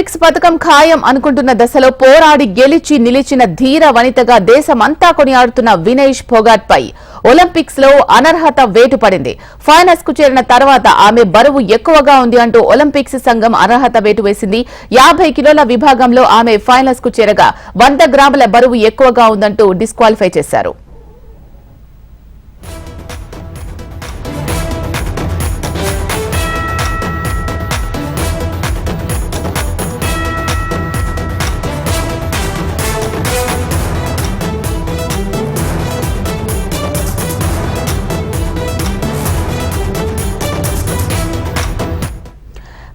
Olympics పథకం ఖాయం అనుకుంటున్న దశలో పోరాడి గెలిచి నిలిచిన ధీర వనితగా దేశమంతా కొనియాడుతున్న వినేష్ ఫోగాట్ పై ఒలింపిక్స్లో అనర్హత వేటు పడింది ఫైనల్స్కు చేరిన తర్వాత ఆమె బరువు ఎక్కువగా ఉంది అంటూ ఒలింపిక్స్ సంఘం అనర్హత వేటు వేసింది. యాభై కిలోల విభాగంలో ఆమె ఫైనల్స్కు చేరగా వంద గ్రాముల బరువు ఎక్కువగా ఉందంటూ డిస్క్వాలిఫై చేశారు.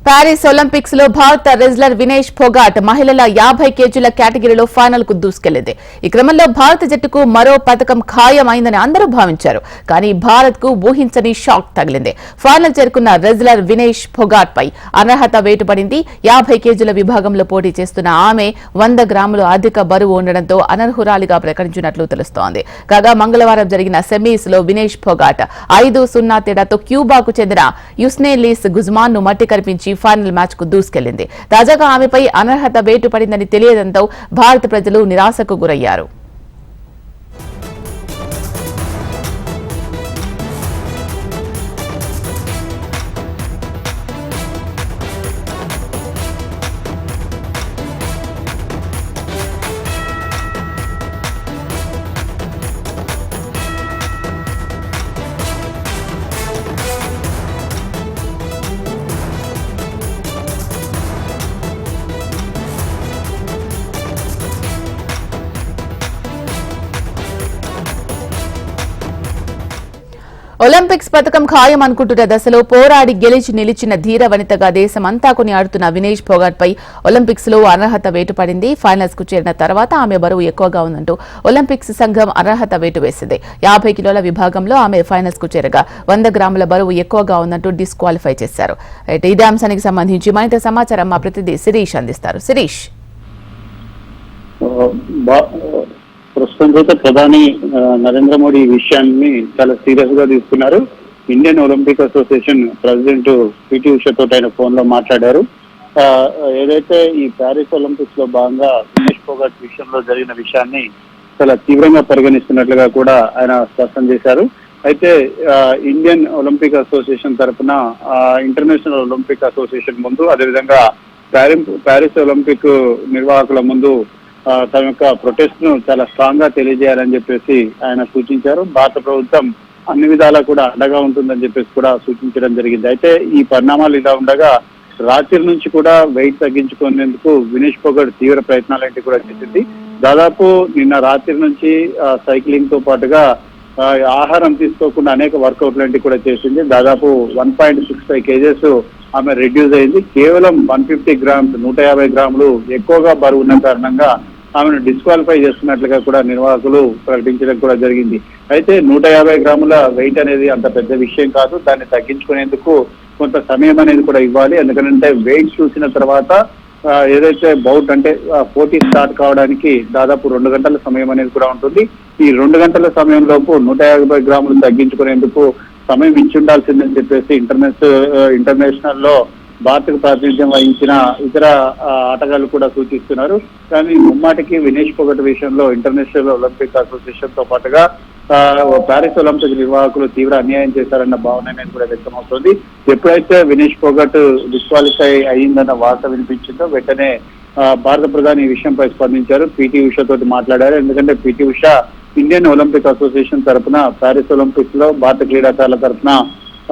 ప్యారిస్ ఒలింపిక్స్లో భారత రెజ్లర్ వినేష్ ఫోగాట్ మహిళల యాభై కేజీల కేటగిరీలో ఫైనల్కు దూసుకెళ్ళింది. ఈ క్రమంలో భారత జట్టుకు మరో పథకం ఖాయమైందని అందరూ భావించారు. కానీ భారత్కు ఊహించని షాక్ తగిలింది. ఫైనల్ చేరుకున్న రెజ్లర్ వినేష్ ఫోగాట్ పై అనర్హత వేటుపడింది. యాభై కేజీల విభాగంలో పోటీ చేస్తున్న ఆమె వంద గ్రాములు అధిక బరువు ఉండడంతో అనర్హురాలిగా ప్రకటించినట్లు తెలుస్తోంది. కాగా మంగళవారం జరిగిన సెమీస్లో వినేష్ ఫోగాట్ ఐదు సున్నా తేడాతో క్యూబాకు చెందిన యుస్నేలీస్ గుజ్మాన్ను మట్టి కనిపించి ఫైనల్ మ్యాచ్కు దూసుకెళ్ళింది. తాజాగా ఆమెపై అనర్హత వేటు పడిందని తెలియడంతో భారత ప్రజలు నిరాశకు గురయ్యారు. ఒలింపిక్స్ పథకం ఖాయం అనుకుంటున్న దశలో పోరాడి గెలిచి నిలిచిన ధీర వనితగా దేశమంతా కొనియాడుతున్న వినేష్ ఫోగాట్ పై ఒలింపిక్స్లో అనర్హత వేటు పడింది. ఫైనల్స్కు చేరిన తర్వాత ఆమె బరువు ఎక్కువగా ఉందంటూ ఒలింపిక్స్ సంఘం అనర్హత వేటు వేసింది. యాభై కిలోల విభాగంలో ఆమె ఫైనల్స్కు చేరగా వంద గ్రాముల బరువు ఎక్కువగా ఉందంటూ డిస్క్వాలిఫై చేశారు. ఇదే అంశానికి సంబంధించి మరింత సమాచారం మా ప్రతినిధి శిరీష్ అందిస్తారు. శిరీష్. ప్రస్తుతం అయితే ప్రధాని నరేంద్ర మోడీ ఈ విషయాన్ని చాలా సీరియస్గా తీసుకున్నారు. Indian Olympic Association president PT ఉషతో ఆయన ఫోన్లో మాట్లాడారు. ఆ, ఏదైతే ఈ ప్యారిస్ ఒలింపిక్స్లో భాగంగా వినేష్ ఫోగాట్ విషయంలో జరిగిన విషయాన్ని చాలా తీవ్రంగా పరిగణిస్తున్నట్లుగా కూడా ఆయన స్పష్టం చేశారు. అయితే ఇండియన్ ఒలింపిక్ అసోసియేషన్ తరఫున ఇంటర్నేషనల్ ఒలింపిక్ అసోసియేషన్ ముందు అదేవిధంగా ప్యారిస్ ప్యారిస్ ఒలింపిక్ నిర్వాహకుల ముందు తమ యొక్క ప్రొటెస్ట్ను చాలా స్ట్రాంగ్గా తెలియజేయాలని చెప్పేసి ఆయన సూచించారు. భారత ప్రభుత్వం అన్ని విధాలా కూడా అండగా ఉంటుందని చెప్పేసి కూడా సూచించడం జరిగింది. అయితే ఈ పరిణామాలు ఇలా ఉండగా రాత్రి నుంచి కూడా వెయిట్ తగ్గించుకునేందుకు వినేష్ పొగడ్ తీవ్ర ప్రయత్నాలంటే కూడా చేసింది. దాదాపు నిన్న రాత్రి నుంచి సైక్లింగ్తో పాటుగా ఆహారం తీసుకోకుండా అనేక వర్కౌట్ లాంటివి కూడా చేసింది. దాదాపు one point six five kgs ఆమె రెడ్యూస్ అయింది. కేవలం వన్ ఫిఫ్టీ గ్రామ్స్ నూట యాభై గ్రాములు ఎక్కువగా బరువు ఉన్న కారణంగా ఆమెను డిస్క్వాలిఫై చేస్తున్నట్లుగా కూడా నిర్వాహకులు ప్రకటించడం కూడా జరిగింది. అయితే నూట యాభై గ్రాముల వెయిట్ అనేది అంత పెద్ద విషయం కాదు. దాన్ని తగ్గించుకునేందుకు కొంత సమయం అనేది కూడా ఇవ్వాలి. ఎందుకంటే వెయిట్ చూసిన తర్వాత ఏదైతే బౌట్ అంటే పోటీ స్టార్ట్ కావడానికి దాదాపు రెండు గంటల సమయం అనేది కూడా ఉంటుంది. ఈ రెండు గంటల సమయం లోపు నూట యాభై గ్రాములు తగ్గించుకునేందుకు సమయం ఇచ్చి ఉండాల్సిందని చెప్పేసి ఇంటర్నేషనల్ ఇంటర్నేషనల్లో భారత్కు ప్రాతినిధ్యం వహించిన ఇతర ఆటగాళ్ళు కూడా సూచిస్తున్నారు. కానీ ముమ్మాటికి వినేష్ పొగట్ విషయంలో ఇంటర్నేషనల్ ఒలింపిక్ అసోసియేషన్తో పాటుగా ప్యారిస్ ఒలింపిక్ నిర్వాహకులు తీవ్ర అన్యాయం చేశారన్న భావన అనేది కూడా వ్యక్తమవుతోంది. ఎప్పుడైతే వినేష్ పొగట్ డిస్క్వాలిఫై అయ్యిందన్న వార్త వినిపించిందో వెంటనే ఆ, భారత ప్రధాని ఈ విషయంపై స్పందించారు. పిటి ఉషతో మాట్లాడారు. ఎందుకంటే PT Usha Indian Olympic Association తరఫున ప్యారిస్ ఒలింపిక్స్లో భారత క్రీడాకారుల తరఫున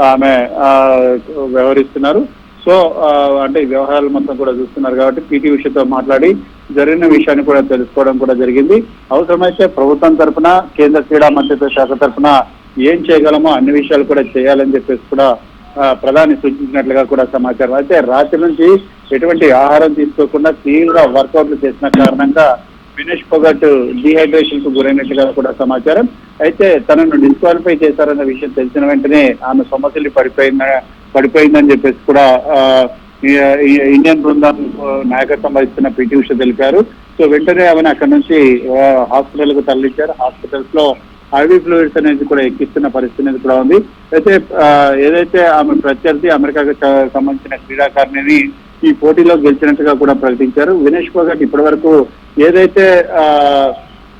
ఆమె ఆ, వ్యవహరిస్తున్నారు. సో ఆ, అంటే వ్యవహారాలు మొత్తం కూడా చూస్తున్నారు కాబట్టి పిటి ఉషతో మాట్లాడి జరిగిన విషయాన్ని కూడా తెలుసుకోవడం కూడా జరిగింది. అవసరమైతే ప్రభుత్వం తరఫున కేంద్ర క్రీడా మంత్రిత్వ శాఖ తరఫున ఏం చేయగలమో అన్ని విషయాలు కూడా చేయాలని చెప్పేసి కూడా ప్రధాని సూచించినట్లుగా కూడా సమాచారం. అయితే రాత్రి నుంచి ఎటువంటి ఆహారం తీసుకోకుండా తీవ్ర వర్కౌట్లు చేసిన కారణంగా వినేష్ పొగట్ డిహైడ్రేషన్కు గురైనట్టుగా కూడా సమాచారం. అయితే తనను డిస్క్వాలిఫై చేశారన్న విషయం తెలిసిన వెంటనే ఆమె సమస్యలు పడిపోయిన పడిపోయిందని చెప్పేసి కూడా ఇండియన్ బృందం నాయకత్వం వహిస్తున్న పిటి ఉష తెలిపారు. సో వెంటనే ఆమెను అక్కడ నుంచి హాస్పిటల్కు తరలించారు. హాస్పిటల్స్లో ఐవీ ఫ్లూయిడ్స్ అనేది కూడా ఎక్కిస్తున్న పరిస్థితి అనేది కూడా ఉంది. అయితే ఏదైతే ఆమె ప్రత్యర్థి అమెరికాకు సంబంధించిన క్రీడాకారిణిని ఈ పోటీలో గెలిచినట్టుగా కూడా ప్రకటించారు. వినేష్ ఫోగట్ ఇప్పటి వరకు ఏదైతే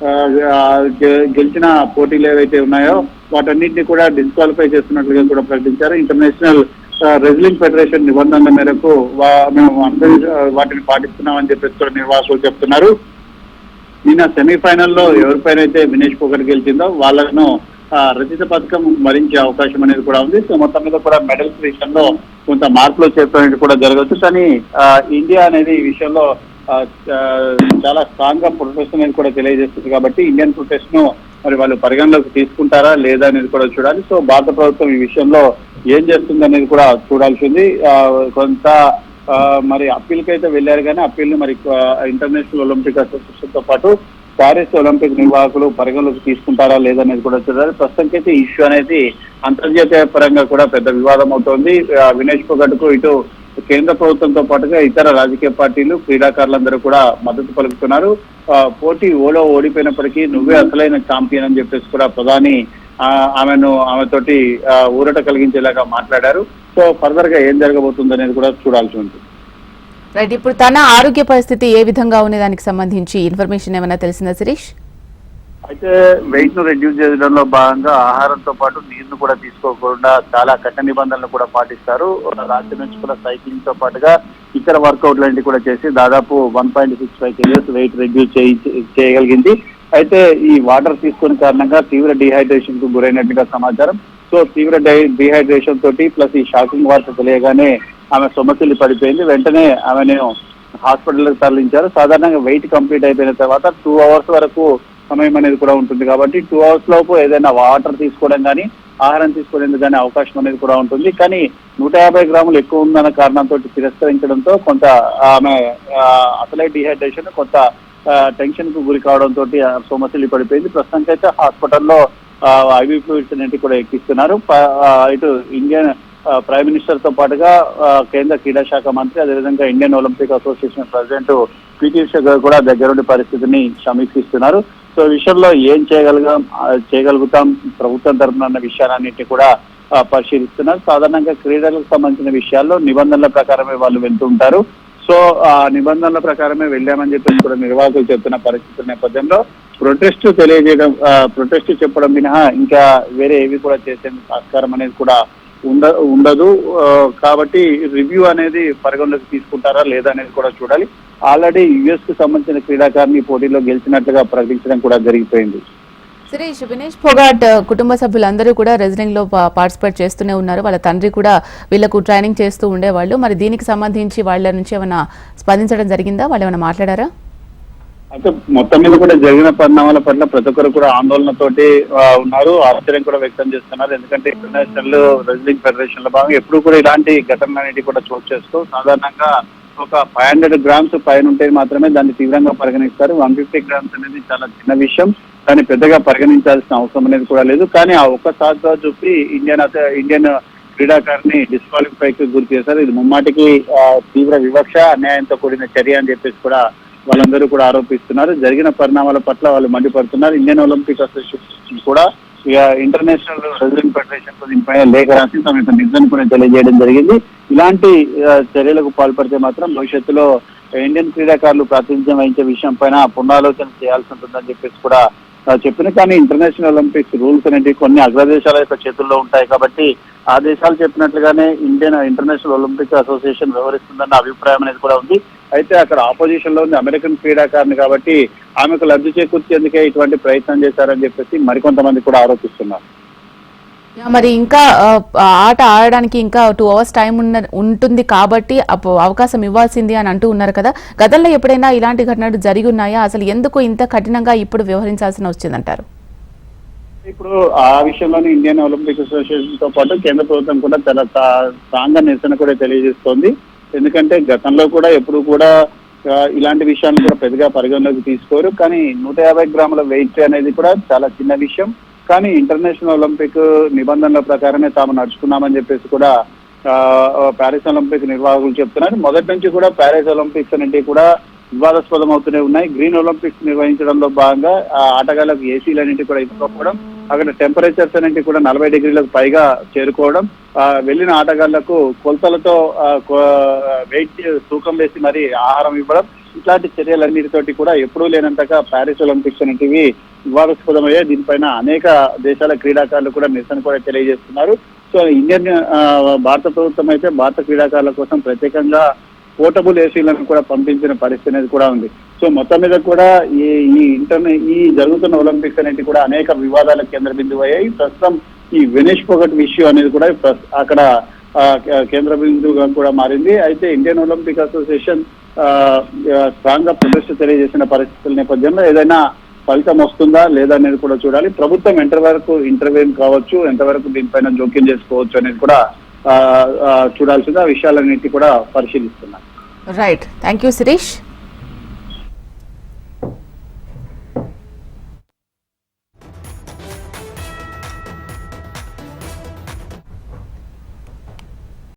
ఆ, గె- గెలిచిన పోటీలు ఏవైతే ఉన్నాయో వాటన్నింటినీ కూడా డిస్క్వాలిఫై చేస్తున్నట్లుగా కూడా ప్రకటించారు. ఇంటర్నేషనల్ రెజ్లింగ్ ఫెడరేషన్ నిబంధనల మేరకు వా- మేము వాటిని పాటిస్తున్నామని చెప్పేసి కూడా నిర్వాహకులు చెప్తున్నారు. నిన్న సెమీఫైనల్లో ఎవరిపైనైతే అయితే వినేష్ పోగట్ గెలిచిందో వాళ్ళను ఆ, రచిత పథకం మరించే అవకాశం అనేది కూడా ఉంది. సో మొత్తం మీద కూడా మెడల్స్ విషయంలో కొంత మార్పులు చేసినట్టు కూడా జరగవచ్చు. కానీ ఇండియా అనేది ఈ విషయంలో చాలా స్ట్రాంగ్గా ప్రొటెస్ట్ అనేది కూడా తెలియజేస్తుంది. కాబట్టి ఇండియన్ ప్రొటెస్ట్ను మరి వాళ్ళు పరిగణలోకి తీసుకుంటారా లేదా అనేది కూడా చూడాలి. సో భారత ప్రభుత్వం ఈ విషయంలో ఏం చేస్తుంది అనేది కూడా చూడాల్సింది. ఆ, కొంత ఆ, మరి అప్పీల్కి అయితే వెళ్ళారు కానీ అప్పీల్ మరి ఇంటర్నేషనల్ ఒలింపిక్ అసోసియేషన్తో పాటు ప్యారిస్ ఒలింపిక్ నిర్వాహకులు పరిగణలోకి తీసుకుంటారా లేదనేది కూడా చూడాలి. ప్రస్తుతానికైతే అయితే ఇష్యూ అనేది అంతర్జాతీయ పరంగా కూడా పెద్ద వివాదం అవుతోంది. వినేష్ పొగట్కు ఇటు కేంద్ర ప్రభుత్వంతో పాటుగా ఇతర రాజకీయ పార్టీలు క్రీడాకారులందరూ కూడా మద్దతు పలుకుతున్నారు. ఆ, పోటీ ఓలో ఓడిపోయినప్పటికీ నువ్వే అసలైన ఛాంపియన్ అని చెప్పేసి కూడా ప్రధాని ఆమెను ఆమెతోటి ఆ, ఊరట కలిగించేలాగా మాట్లాడారు. సో ఫర్దర్గా ఏం జరగబోతుంది అనేది కూడా చూడాల్సి ఉంటుంది. రైట్ ఇప్పుడు తన ఆరోగ్య పరిస్థితి ఏ విధంగా ఉంది దానికి సంబంధించి ఇన్ఫర్మేషన్ ఏమైనా తెలిసిందా శిరీష్? అయితే వెయిట్ను రెడ్యూస్ చేయడంలో భాగంగా ఆహారంతో పాటు నీరును కూడా తీసుకోకుండా చాలా కఠిన నిబంధనలు కూడా పాటిస్తారు. రాత్రి నుంచి కూడా సైక్లింగ్తో పాటుగా ఇతర వర్కౌట్ లాంటివి కూడా చేసి దాదాపు one point six five kgs weight reduce చేయగలిగింది. అయితే ఈ వాటర్ తీసుకుని కారణంగా తీవ్ర డిహైడ్రేషన్కు గురైనట్టుగా సమాచారం. సో తీవ్ర డిహైడ్రేషన్ తోటి ప్లస్ ఈ షాకింగ్ వార్త తెలియగానే ఆమె సొమ్మసిల్లి పడిపోయింది. వెంటనే ఆమెను హాస్పిటల్కి తరలించారు. సాధారణంగా వెయిట్ కంప్లీట్ అయిపోయిన తర్వాత టూ అవర్స్ వరకు సమయం అనేది కూడా ఉంటుంది కాబట్టి టూ అవర్స్ లోపు ఏదైనా వాటర్ తీసుకోవడం కానీ ఆహారం తీసుకునేందుకు కానీ అవకాశం అనేది కూడా ఉంటుంది. కానీ నూట యాభై గ్రాములు ఎక్కువ ఉందన్న కారణంతో తిరస్కరించడంతో కొంత ఆమె అసలే డిహైడ్రేషన్ కొంత టెన్షన్కు గురి కావడంతో సోమశిల్లి పడిపోయింది. ప్రస్తుతానికి అయితే హాస్పిటల్లో ఐవీ ఫ్లూయిడ్స్ అనేవి కూడా ఎక్కిస్తున్నారు. ఇటు ఇండియన్ ప్రైమ్ మినిస్టర్తో పాటుగా కేంద్ర క్రీడా శాఖ మంత్రి అదేవిధంగా Indian Olympic Association president PT Usha గారు కూడా దగ్గరుండి పరిస్థితిని సమీక్షిస్తున్నారు. సో విషయంలో ఏం చేయగలుగుతాం చేయగలుగుతాం ప్రభుత్వం తరఫున అన్న విషయాలన్నింటినీ కూడా పరిశీలిస్తున్నారు. సాధారణంగా క్రీడలకు సంబంధించిన విషయాల్లో నిబంధనల ప్రకారమే వాళ్ళు వెళ్తుంటారు. సో ఆ నిబంధనల ప్రకారమే వెళ్ళామని చెప్పేసి కూడా నిర్వాహకులు చెప్తున్న పరిస్థితుల నేపథ్యంలో ప్రొటెస్ట్ తెలియజేయడం ప్రొటెస్ట్ చెప్పడం మినహా ఇంకా వేరే ఏవి కూడా చేసేందుకు ఆస్కారం అనేది కూడా ఉండ ఉండదు. కాబట్టి రివ్యూ అనేది పరిగణలోకి తీసుకుంటారా లేదా అనేది కూడా చూడాలి. ఆల్రెడీ యుఎస్కు సంబంధించిన క్రీడాకారిని పోటీలో గెలిచినట్లుగా ప్రకటించడం కూడా జరిగిపోయింది. శ్రీ వినేష్ ఫొగాట్ కుటుంబ సభ్యులందరూ కూడా రెజ్లింగ్లో పార్టిసిపేట్ చేస్తూనే ఉన్నారు. వాళ్ళ తండ్రి కూడా వీళ్ళకు ట్రైనింగ్ చేస్తూ ఉండేవాళ్ళు. మరి దీనికి సంబంధించి వాళ్ళ నుంచి ఏమైనా స్పందించడం జరిగిందా? వాళ్ళు ఏమైనా మాట్లాడారా? అయితే మొత్తం మీద కూడా జరిగిన పరిణామాల పట్ల ప్రతి ఒక్కరు కూడా ఆందోళనతోటి ఉన్నారు. ఆశ్చర్యం కూడా వ్యక్తం చేస్తున్నారు. ఎందుకంటే ఇంటర్నేషనల్ రెజ్లింగ్ ఫెడరేషన్లో భాగంగా ఎప్పుడు కూడా ఇలాంటి ఘటనలు అనేవి కూడా చోటు చేస్తూ సాధారణంగా ఒక ఫైవ్ హండ్రెడ్ గ్రామ్స్ పైన ఉంటే మాత్రమే దాన్ని తీవ్రంగా పరిగణిస్తారు. వన్ ఫిఫ్టీ గ్రామ్స్ అనేది చాలా చిన్న విషయం. దాన్ని పెద్దగా పరిగణించాల్సిన అవసరం అనేది కూడా లేదు. కానీ ఆ ఒక్క సాధ చూపి ఇండియన్ ఇండియన్ క్రీడాకారిని డిస్క్వాలిఫై కి గురి చేశారు. ఇది ముమ్మాటికి తీవ్ర వివక్ష అన్యాయంతో కూడిన చర్య అని చెప్పేసి కూడా వాళ్ళందరూ కూడా ఆరోపిస్తున్నారు. జరిగిన పరిణామాల పట్ల వాళ్ళు మండిపడుతున్నారు. ఇండియన్ ఒలింపిక్ అసోసియేషన్ కూడా ఇక ఇంటర్నేషనల్ రెజ్లింగ్ ఫెడరేషన్ దీనిపైన లేఖ రాసి తమ యొక్క నిజాన్ని కూడా తెలియజేయడం జరిగింది. ఇలాంటి చర్యలకు పాల్పడితే మాత్రం భవిష్యత్తులో ఇండియన్ క్రీడాకారులు ప్రాతినిధ్యం వహించే విషయం పైన పునరాలోచన చేయాల్సి ఉంటుందని చెప్పేసి కూడా చెప్పిన కానీ ఇంటర్నేషనల్ ఒలింపిక్స్ రూల్స్ అనేవి కొన్ని అగ్రదేశాల యొక్క చేతుల్లో ఉంటాయి కాబట్టి ఆ దేశాలు చెప్పినట్లుగానే ఇండియన్ ఇంటర్నేషనల్ ఒలింపిక్ అసోసియేషన్ వ్యవహరిస్తుందన్న అభిప్రాయం అనేది కూడా ఉంది. అయితే అక్కడ ఆపోజిషన్లో ఉంది అమెరికన్ క్రీడాకారిణి కాబట్టి ఆమెకు లబ్ధి చేకూర్చేందుకే ఇటువంటి ప్రయత్నం చేశారని చెప్పేసి మరికొంతమంది కూడా ఆరోపిస్తున్నారు. మరి ఇంకా ఆట ఆడడానికి ఇంకా టూ అవర్స్ టైం ఉన్న ఉంటుంది కాబట్టి అవకాశం ఇవ్వాల్సింది అని అంటూ ఉన్నారు కదా. గతంలో ఎప్పుడైనా ఇలాంటి ఘటనలు జరిగి ఉన్నాయా? అసలు ఎందుకు ఇంత కఠినంగా ఇప్పుడు వ్యవహరించాల్సిన వచ్చిందంటారు? ఇప్పుడు ఆ విషయంలోనే ఇండియన్ ఒలింపిక్ అసోసియేషన్తో పాటు కేంద్ర ప్రభుత్వం కూడా చాలా స్ట్రాంగ్గా నిరసన కూడా తెలియజేస్తోంది. ఎందుకంటే గతంలో కూడా ఎప్పుడు కూడా ఇలాంటి విషయాలను కూడా పెద్దగా పరిగణలోకి తీసుకోరు. కానీ నూట యాభై గ్రాముల వెయిట్ అనేది కూడా చాలా చిన్న విషయం. కానీ ఇంటర్నేషనల్ ఒలింపిక్ నిబంధనల ప్రకారమే తాము నడుచుకున్నామని చెప్పేసి కూడా ఆ, ప్యారిస్ ఒలింపిక్ నిర్వాహకులు చెప్తున్నారు. మొదటి నుంచి కూడా ప్యారిస్ ఒలింపిక్స్ అనేవి కూడా వివాదాస్పదం అవుతూనే ఉన్నాయి. గ్రీన్ ఒలింపిక్స్ నిర్వహించడంలో భాగంగా ఆ ఆటగాళ్ళకు ఏసీలు అనేవి కూడా ఇవ్వకపోవడం అక్కడ టెంపరేచర్స్ అనేవి కూడా నలభై డిగ్రీలకు పైగా చేరుకోవడం ఆ, వెళ్ళిన ఆటగాళ్ళకు కొలతలతో వెయిట్ తూకం వేసి మరి ఆహారం ఇవ్వడం ఇట్లాంటి చర్యలన్నిటితోటి కూడా ఎప్పుడూ లేనంతగా ప్యారిస్ ఒలింపిక్స్ అనేటివి వివాదాస్పదమయ్యాయి. దీనిపైన అనేక దేశాల క్రీడాకారులు కూడా నిరసన కూడా తెలియజేస్తున్నారు. సో ఇండియన్ భారత ప్రభుత్వం అయితే భారత క్రీడాకారుల కోసం ప్రత్యేకంగా పోర్టబుల్ ఏసీలను కూడా పంపించిన పరిస్థితి అనేది కూడా ఉంది. సో మొత్తం మీద కూడా ఈ ఈ ఇంటర్ ఈ జరుగుతున్న ఒలింపిక్స్ అనేది కూడా అనేక వివాదాల కేంద్ర బిందువు అయ్యాయి ప్రస్తుతం ఈ వినేష్ పొగట్ విషయం అనేది కూడా అక్కడ కేంద్ర బిందువుగా కూడా మారింది. అయితే ఇండియన్ ఒలింపిక్ అసోసియేషన్ స్ట్రాంగ్గా ప్రదర్శన తెలియజేసిన పరిస్థితుల నేపథ్యంలో ఏదైనా ఫలితం వస్తుందా లేదా అనేది కూడా చూడాలి. ప్రభుత్వం ఎంతవరకు ఇంటర్వ్యూన్ కావచ్చు ఎంతవరకు దీనిపైన జోక్యం చేసుకోవచ్చు అనేది కూడా చూడాల్సిన చూడాల్సింది ఆ విషయాలన్నిటి కూడా పరిశీలిస్తున్నారు రైట్ థ్యాంక్ యూ శిరీష్